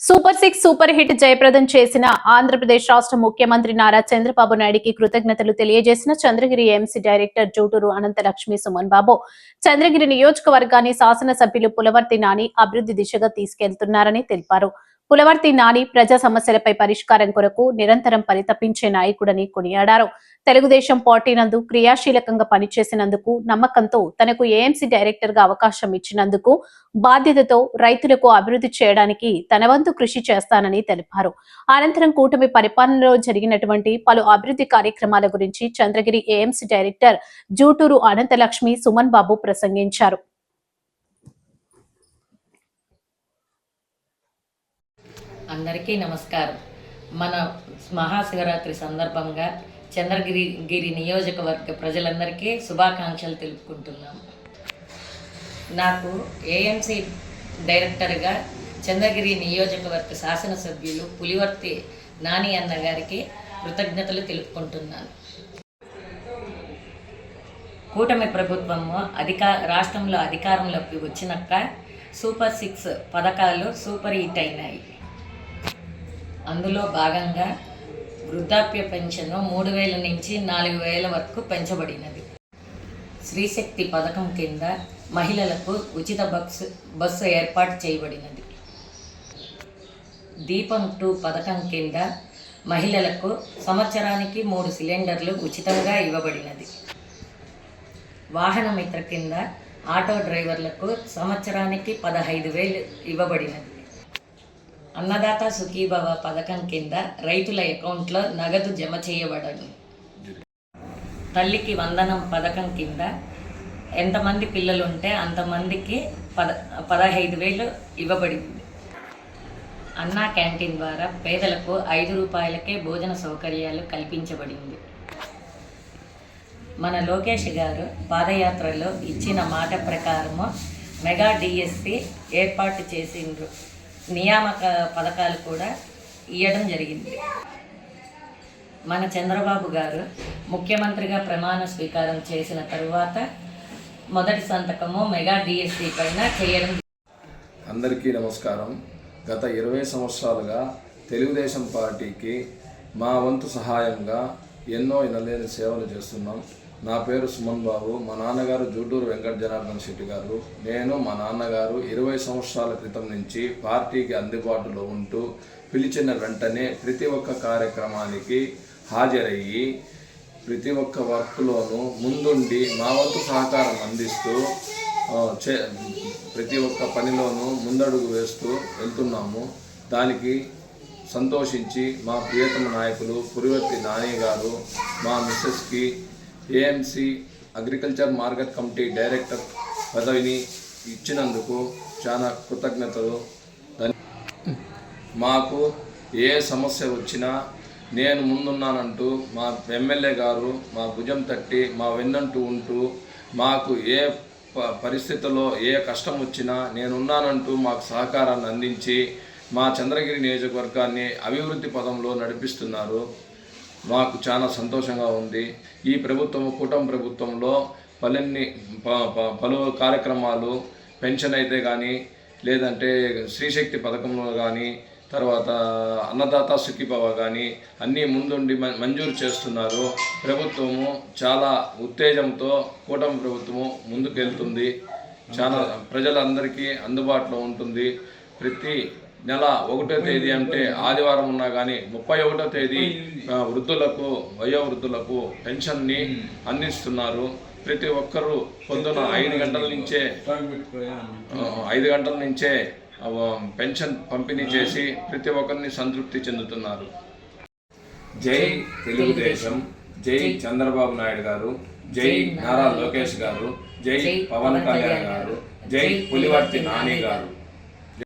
Super six super hit జయప్రదం చేసిన ఆంధ్రప్రదేశ్ రాష్ట్ర ముఖ్యమంత్రి నారా చంద్రబాబు నాయుడికి కృతజ్ఞతలు తెలియజేసిన చంద్రగిరి ఎంసీ డైరెక్టర్ జూటూరు అనంతలక్ష్మి సుమన్ బాబు. చంద్రగిరి నియోజకవర్గాన్ని శాసనసభ్యులు పులవర్తి నాని అభివృద్ధి దిశగా తీసుకెళ్తున్నారని తెలిపారు. పులవర్తి నాని ప్రజా సమస్యలపై పరిష్కారం కొరకు నిరంతరం పరితపించే నాయకుడని కొనియాడారు. తెలుగుదేశం పార్టీ నందు క్రియాశీలకంగా పనిచేసినందుకు నమ్మకంతో తనకు ఏఎంసీ డైరెక్టర్గా అవకాశం ఇచ్చినందుకు బాధ్యతతో రైతులకు అభివృద్ధి చేయడానికి తన వంతు కృషి చేస్తానని తెలిపారు. అనంతరం కూటమి పరిపాలనలో జరిగినటువంటి పలు అభివృద్ధి కార్యక్రమాల గురించి చంద్రగిరి ఏఎంసీ డైరెక్టర్ జూటూరు అనంతలక్ష్మి సుమన్ బాబు ప్రసంగించారు. అందరికీ నమస్కారం. మన మహాశివరాత్రి సందర్భంగా చంద్రగిరి గిరి నియోజకవర్గ ప్రజలందరికీ శుభాకాంక్షలు తెలుపుకుంటున్నాము. నాకు ఏఎంసీ డైరెక్టర్గా చంద్రగిరి నియోజకవర్గ శాసనసభ్యులు పులివర్తి నాని అన్న గారికి కృతజ్ఞతలు తెలుపుకుంటున్నాను. కూటమి ప్రభుత్వము అధికా రాష్ట్రంలో అధికారంలోకి వచ్చినాక సూపర్ సిక్స్ పథకాలు సూపర్ హిట్ అయినాయి. అందులో భాగంగా వృద్ధాప్య పెన్షన్ మూడు వేల నుంచి నాలుగు వేల వరకు పెంచబడినది. శ్రీశక్తి పథకం కింద మహిళలకు ఉచిత బస్సు బస్సు ఏర్పాటు చేయబడినది. దీపం టూ పథకం కింద మహిళలకు సంవత్సరానికి మూడు సిలిండర్లు ఉచితంగా ఇవ్వబడినది. వాహన మిత్ర కింద ఆటో డ్రైవర్లకు సంవత్సరానికి పదహైదు వేలు ఇవ్వబడినది. అన్నదాత సుఖీభవ పథకం కింద రైతుల అకౌంట్లో నగదు జమ చేయబడదు. తల్లికి వందనం పథకం కింద ఎంతమంది పిల్లలు ఉంటే అంతమందికి పద పదహైదు వేలు ఇవ్వబడింది. అన్నా క్యాంటీన్ ద్వారా పేదలకు ఐదు రూపాయలకే భోజన సౌకర్యాలు కల్పించబడింది. మన లోకేష్ గారు పాదయాత్రలో ఇచ్చిన మాట ప్రకారము మెగా డిఎస్పి ఏర్పాటు చేసిండ్రు. నియామక పథకాలు కూడా ఇవ్వడం జరిగింది. మన చంద్రబాబు గారు ముఖ్యమంత్రిగా ప్రమాణ స్వీకారం చేసిన తరువాత మొదటి సంతకము మెగా డిఎస్పి పైన చేయడం అందరికీ నమస్కారం. గత ఇరవై సంవత్సరాలుగా తెలుగుదేశం పార్టీకి మా వంతు సహాయంగా ఎన్నో ఎనలేని సేవలు చేస్తున్నాం. నా పేరు సుమన్ బాబు. మా నాన్నగారు జూటూరు వెంకట జనార్దన్ శెట్టి గారు. నేను మా నాన్నగారు ఇరవై సంవత్సరాల క్రితం నుంచి పార్టీకి అందుబాటులో ఉంటూ పిలిచిన వెంటనే ప్రతి ఒక్క కార్యక్రమానికి హాజరయ్యి ప్రతి ఒక్క వర్క్లోనూ ముందుండి మా వంతు సహకారం అందిస్తూ చే ప్రతి ఒక్క పనిలోనూ ముందడుగు వేస్తూ వెళ్తున్నాము. దానికి సంతోషించి మా ప్రియతమ నాయకులు పురివర్తి నాని గారు మా మిస్సెస్కి AMC agriculture market committee director పదవిని ఇచ్చినందుకు చాలా కృతజ్ఞతలు. మాకు ఏ సమస్య వచ్చినా నేను ముందున్నానంటూ మా ఎమ్మెల్యే గారు మా భుజం తట్టి మా వెన్నంటూ ఉంటూ మాకు ఏ ప- పరిస్థితుల్లో ఏ కష్టం వచ్చినా నేనున్నానంటూ మాకు సహకారాన్ని అందించి మా చంద్రగిరి నియోజకవర్గాన్ని అభివృద్ధి పదంలో నడిపిస్తున్నారు. మాకు చాలా సంతోషంగా ఉంది. ఈ ప్రభుత్వం కూటమి ప్రభుత్వంలో పలన్ని ప- ప- పలు కార్యక్రమాలు పెన్షన్ అయితే కానీ లేదంటే శ్రీశక్తి పథకంలో కానీ తర్వాత అన్నదాత సుఖీభవ కానీ అన్నీ ముందుండి మంజూరు చేస్తున్నారు. ప్రభుత్వము చాలా ఉత్తేజంతో కూటమి ప్రభుత్వము ముందుకెళ్తుంది. చాలా ప్రజలందరికీ అందుబాటులో ఉంటుంది. ప్రతి నెల ఒకటో తేదీ అంటే ఆదివారం ఉన్నా కానీ ముప్పై ఒకటో తేదీ వృద్ధులకు వయో వృద్ధులకు పెన్షన్ని అందిస్తున్నారు. ప్రతి ఒక్కరూ పొద్దున ఐదు గంటల నుంచే ఐదు గంటల నుంచే పెన్షన్ పంపిణీ చేసి ప్రతి ఒక్కరిని సంతృప్తి చెందుతున్నారు. జై తెలుగుదేశం. జై చంద్రబాబు నాయుడు గారు. జై నారా లోకేష్ గారు. జై పవన్ కళ్యాణ్ గారు. జై పులివర్తి నాని గారు.